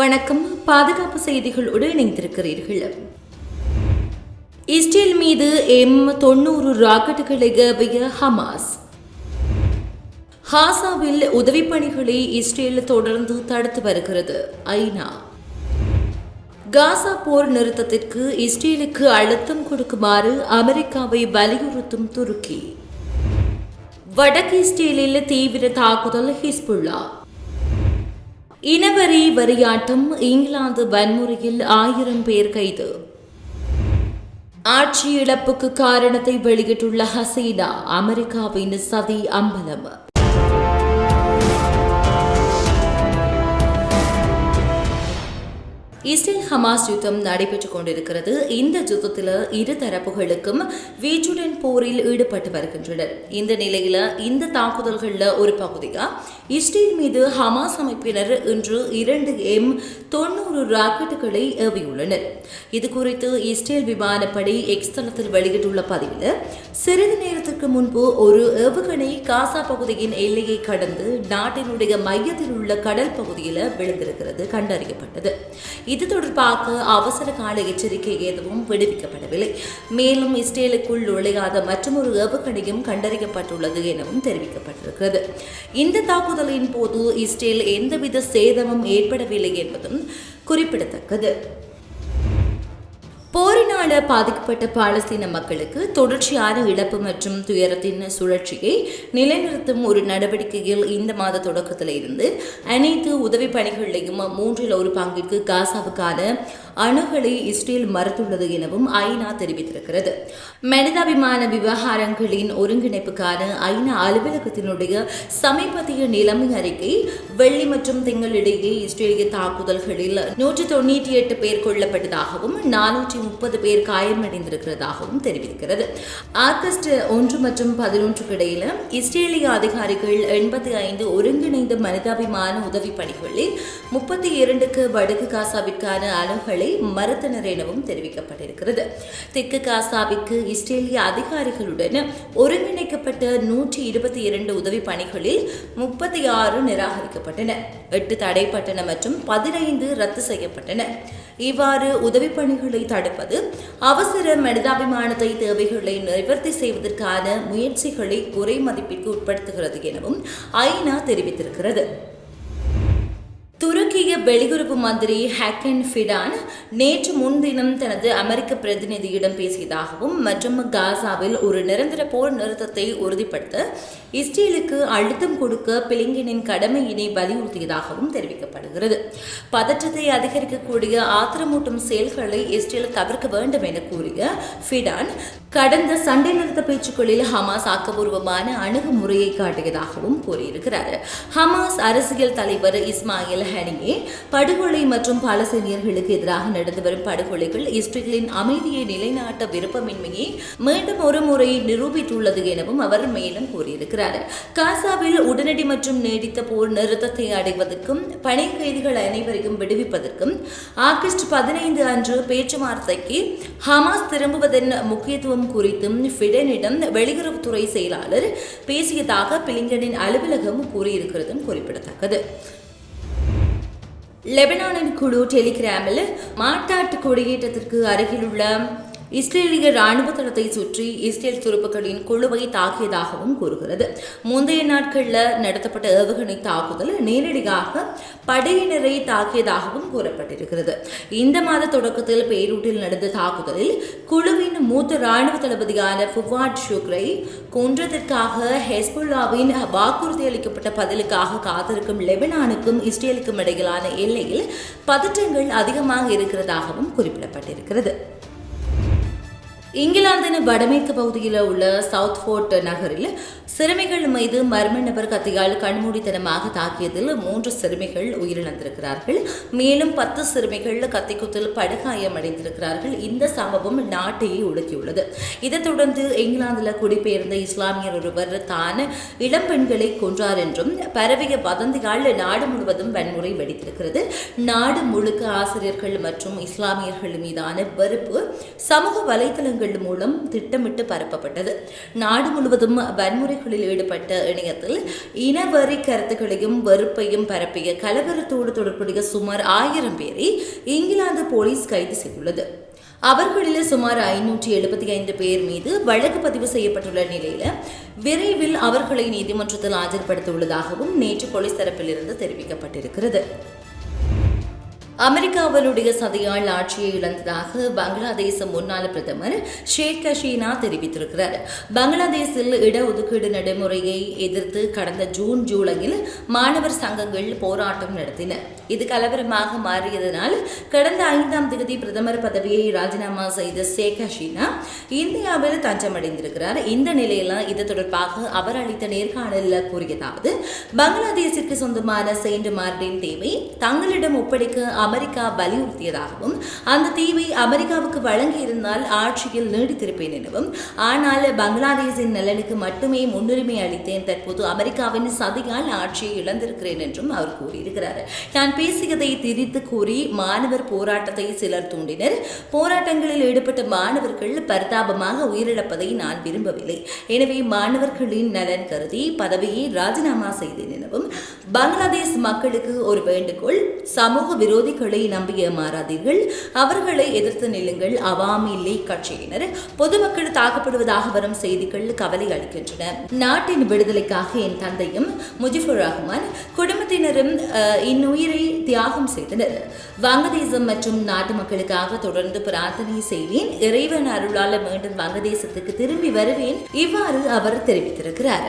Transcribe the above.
வணக்கம். பாதுகாப்பு செய்திகளோடு இணைந்திருக்கிறீர்கள். இஸ்ரேல் மீது எம் தொண்ணூறு ராக்கெட்டுகளை ஏவிய ஹமாஸ். ஹாசாவில் உதவிப் பணிகளை இஸ்ரேல் தொடர்ந்து தடுத்து வருகிறது. ஐநா. காசா போர் நிறுத்தத்திற்கு இஸ்ரேலுக்கு அழுத்தம் கொடுக்குமாறு அமெரிக்காவை வலியுறுத்தும் துருக்கி. வடக்கு இஸ்ரேலில் தீவிர தாக்குதல் ஹிஸ்புல்லா. இனவரி வரியாட்டம் இங்கிலாந்து வன்முறையில் ஆயிரம் பேர் கைது. ஆட்சி இழப்புக்கு காரணத்தை வெளியிட்டுள்ள ஹசீனா அமெரிக்காவின் சதி அம்பலம். இஸ்ரேல் ஹமாஸ் யுத்தம் நடைபெற்றுக் கொண்டிருக்கிறது. இந்த யுத்தத்தில் இரு தரப்புகளுக்கும் வீச்சுடன் போரில் ஈடுபட்டு வருகின்றனர். இந்த நிலையில இந்த தாக்குதல்கள்ல ஒரு பகுதியா இஸ்ரேல் மீது ஹமாஸ் அமைப்பினர் இன்று இரண்டு எம் தொண்ணூறு ராக்கெட்டுகளை ஏவியுள்ளனர். இது குறித்து இஸ்ரேல் விமானப்படை எக்ஸ் தளத்தில் வெளியிட்டுள்ள பதிவில் சிறிது நேரத்திற்கு முன்பு ஒரு ஏவுகணை காசா பகுதியின் எல்லையை கடந்து நாட்டினுடைய மையத்தில் உள்ள கடல் பகுதியில் விழுந்திருக்கிறது கண்டறியப்பட்டது. இது தொடர்பாக அவசர கால எச்சரிக்கை எதுவும் விடுவிக்கப்படவில்லை. மேலும் இஸ்ரேலுக்குள் நுழையாத மற்றொரு ஏவுகணையும் கண்டறியப்பட்டுள்ளது எனவும் தெரிவிக்கப்பட்டிருக்கிறது. இந்த தாக்குதலின் போது இஸ்ரேல் எந்தவித சேதமும் ஏற்படவில்லை என்பதும் குறிப்பிடத்தக்கது. போரினால் பாதிக்கப்பட்ட பாலஸ்தீன மக்களுக்கு தொடர்ச்சியான இழப்பு மற்றும் துயரத்தின் சுழற்சியை நிலைநிறுத்தும் ஒரு நடவடிக்கையில் இந்த மாத தொடக்கத்தில் இருந்து அனைத்து உதவி பணிகளையும் மூன்றில் ஒரு பங்கிற்கு காசாவுக்கான அணுகலை இஸ்ரேல் மறுத்துள்ளது எனவும் ஐநா தெரிவித்திருக்கிறது. மனிதாபிமான விவகாரங்களின் ஒருங்கிணைப்புக்கான ஐநா அலுவலகத்தினுடைய சமீபத்திய நிலைமை அறிக்கை வெள்ளி மற்றும் திங்களிடையே இஸ்ரேலிய தாக்குதல்களில் நூற்றி தொண்ணூற்றி எட்டு பேர் கொல்லப்பட்டதாகவும் நானூற்றி முப்பது பேர் காயமடைந்திருக்கிறதாகவும் தெரிவிக்கிறது. ஆகஸ்ட் ஒன்று மற்றும் பதினொன்றுக்கு இடையில இஸ்ரேலிய அதிகாரிகள் எண்பத்தி ஐந்து ஒருங்கிணைந்த மனிதாபிமான உதவி பணிகளில் முப்பத்தி இரண்டுக்கு வடக்கு காசாவிற்கான அணுகளை மறுத்தனர் எனவும் தெரிவிக்கப்பட்டிருக்கிறது. தெற்கு காசாவிற்கு இஸ்ரேலிய அதிகாரிகளுடன் ஒருங்கிணைக்கப்பட்ட நூற்றி இருபத்தி இரண்டு உதவி பணிகளில் முப்பத்தி ஆறு நிராகரிக்கப்பட்டன. எட்டு தடைப்பட்டன மற்றும் பதினைந்து ரத்து செய்யப்பட்டன. இவ்வாறு உதவி பணிகளை தடுப்பது அவசர மனிதாபிமானத்தை தேவைகளை நிவர்த்தி செய்வதற்கான முயற்சிகளை குறை மதிப்பிற்கு உட்படுத்துகிறது எனவும் ஐநா தெரிவித்திருக்கிறது. அமெரிக்க வெளியுறவு மந்திரி ஹக்கன் ஃபிடான் நேற்று முன்தினம் தனது அமெரிக்க பிரதிநிதியிடம் பேசியதாகவும் மற்றும் காசாவில் ஒரு நிரந்தர போர் நிறுத்தத்தை உறுதிப்படுத்த இஸ்ரேலுக்கு அழுத்தம் கொடுக்க பிலிங்கினின் கடமையினை வலியுறுத்தியதாகவும் தெரிவிக்கப்படுகிறது. பதற்றத்தை அதிகரிக்கக்கூடிய ஆத்திரமூட்டும் செயல்களை இஸ்ரேல் தவிர்க்க வேண்டும் என கூறிய ஃபிடான் கடந்த சண்டை நிறுத்த பேச்சுக்களில் ஹமாஸ் ஆக்கபூர்வமான அணுகுமுறையை காட்டியதாகவும் கூறியிருக்கிறார். ஹமாஸ் அரசியல் தலைவர் இஸ்மாயில் ஹனியே படுகொலை மற்றும் பாலஸ்தீனியர்களுக்கு எதிராக நடந்து வரும் படுகொலைகள் இஸ்ரேலின் அமைதியை நிலைநாட்ட விருப்பமின்மையை மீண்டும் ஒரு முறை நிரூபித்துள்ளது எனவும் அவர் மேலும் கூறியிருக்கிறார். காசாவில் உடனடி மற்றும் நீடித்த போர் நிறுத்தத்தை அடைவதற்கும் பணி கைதிகள் அனைவரையும் விடுவிப்பதற்கும் ஆகஸ்ட் பதினைந்து அன்று பேச்சுவார்த்தைக்கு ஹமாஸ் திரும்புவதன் முக்கியத்துவம் குறித்தும் ஃபிடனிடம் வெளியுறவுத்துறை செயலாளர் பேசியதாக பிலிங்கனின் அலுவலகம் கூறியிருக்கிறதும் குறிப்பிடத்தக்கது. லெபனானின் குழு டெலிகிராமில் மாட்டாட்டு கொடியேற்றத்திற்கு அருகிலுள்ள இஸ்ரேலிய ராணுவ தளத்தை சுற்றி இஸ்ரேல் துருப்புகளின் குழுவை தாக்கியதாகவும் கூறுகிறது. முந்தைய நாட்களில் நடத்தப்பட்ட ஏவுகணை தாக்குதல் நேரடியாக படையினரை தாக்கியதாகவும் கூறப்பட்டிருக்கிறது. இந்த மாத தொடக்கத்தில் பெய்ரூட்டில் நடந்த தாக்குதலில் குழுவின் மூத்த ராணுவ தளபதியான ஃபுவாட் ஷுக்ரை கொன்றதற்காக ஹெஸ்புல்லாவின் வாக்குறுதி அளிக்கப்பட்ட பதிலுக்காக காத்திருக்கும் லெபனானுக்கும் இஸ்ரேலுக்கும் இடையிலான எல்லையில் பதற்றங்கள் அதிகமாக இருக்கிறதாகவும் குறிப்பிடப்பட்டிருக்கிறது. இங்கிலாந்தின் வடமேற்கு பகுதியில் உள்ள சவுத் ஃபோர்ட் நகரில் சிறுமிகள் மீது மர்ம நபர் கத்தியால் கண்மூடித்தனமாக தாக்கியதில் மூன்று சிறுமிகள் உயிரிழந்திருக்கிறார்கள். மேலும் பத்து சிறுமிகள் கத்திக்குத்தில் படுகாயமடைந்திருக்கிறார்கள் இந்த சம்பவம் நாட்டையே உலுக்கியுள்ளது. இதைத் தொடர்ந்து இங்கிலாந்தில் குடிபெயர்ந்த இஸ்லாமியர் ஒருவர் தான் இளம் பெண்களை கொன்றார் என்றும் பரவிய வதந்தியால் நாடு முழுவதும் வன்முறை வெடித்திருக்கிறது. நாடு முழுக்க ஆசிரியர்கள் மற்றும் இஸ்லாமியர்கள் மீதான வெறுப்பு சமூக வலைதளங்கள் ஊடகங்கள் மூலம் திட்டமிட்டு பரப்பப்பட்டது. நாடு முழுவதும் வன்முறைகளில் ஈடுபட்ட இணையத்தில் இனவெறி கருத்துக்களையும் வெறுப்பையும் பரப்பிய கலவரத்தோடு தொடர்புடைய சுமார் ஆயிரம் பேரை இங்கிலாந்து போலீஸ் கைது செய்துள்ளது. அவர்களில் சுமார் ஐநூற்றி எழுபத்தி ஐந்து பேர் மீது வழக்கு பதிவு செய்யப்பட்டுள்ள நிலையில விரைவில் அவர்களை நீதிமன்றத்தில் ஆஜர்படுத்த உள்ளதாகவும் நேற்று போலீஸ் தரப்பிலிருந்து தெரிவிக்கப்பட்டிருக்கிறது. அமெரிக்காவினுடைய சதியால் ஆட்சியை இழந்ததாக பங்களாதேச முன்னாள் பிரதமர் ஷேக் ஹசீனா தெரிவித்திருக்கிறார். பங்களாதேஷில் இடஒதுக்கீடு நடைமுறையை எதிர்த்து கடந்த ஜூன் ஜூலையில் மாணவர் சங்கங்கள் போராட்டம் நடத்தின. இது கலவரமாக மாறியதனால் கடந்த ஐந்தாம் தேதி பிரதமர் பதவியை ராஜினாமா செய்த ஷேக் ஹசீனா இந்தியாவில் தஞ்சமடைந்திருக்கிறார். இந்த நிலையில இது தொடர்பாக அவர் அளித்த நேர்காணலில் கூறியதாவது பங்களாதேசிற்கு சொந்தமான செயின்ட் மார்டின் தீவை தங்களிடம் ஒப்படைக்க அமெரிக்கா வலியுறுத்தியதாகவும் அந்த தீவை அமெரிக்காவுக்கு வழங்கியிருந்தால் ஆட்சியில் நீடித்திருப்பேன் எனவும் ஆனால் பங்களாதேஷின் நலனுக்கு மட்டுமே முன்னுரிமை அளித்தேன். தற்போது அமெரிக்காவின் சதியால் ஆட்சியை இழந்திருக்கிறேன் என்றும் அவர் கூறியிருக்கிறார். தான் பேசியதை திரித்து கூறி மாணவர் போராட்டத்தை சிலர் தூண்டினர். போராட்டங்களில் ஈடுபட்ட மாணவர்கள் பரிதாபமாக உயிரிழப்பதை நான் விரும்பவில்லை. எனவே மாணவர்களின் நலன் கருதி பதவியை ராஜினாமா செய்தேன் எனவும் பங்களாதேஷ் மக்களுக்கு ஒரு வேண்டுகோள் சமூக விரோதி விரோதிகளை நம்பிய மாறாதீர்கள். அவர்களை எதிர்த்து நில்லுங்கள். அவாமி லீக் கட்சியினர் பொதுமக்கள் தாக்கப்படுவதாக வரும் செய்திகள் கவலை அளிக்கின்றன. நாட்டின் விடுதலைக்காக என் தந்தையும் முஜிபுர் ரஹ்மான் குடும்பத்தினரும் இன்னுயிரை தியாகம் செய்தனர். வங்கதேசம் மற்றும் நாட்டு மக்களுக்காக தொடர்ந்து பிரார்த்தனை செய்வேன். இறைவன் அருளால் மீண்டும் வங்கதேசத்துக்கு திரும்பி வருவேன். இவ்வாறு அவர் தெரிவித்திருக்கிறார்.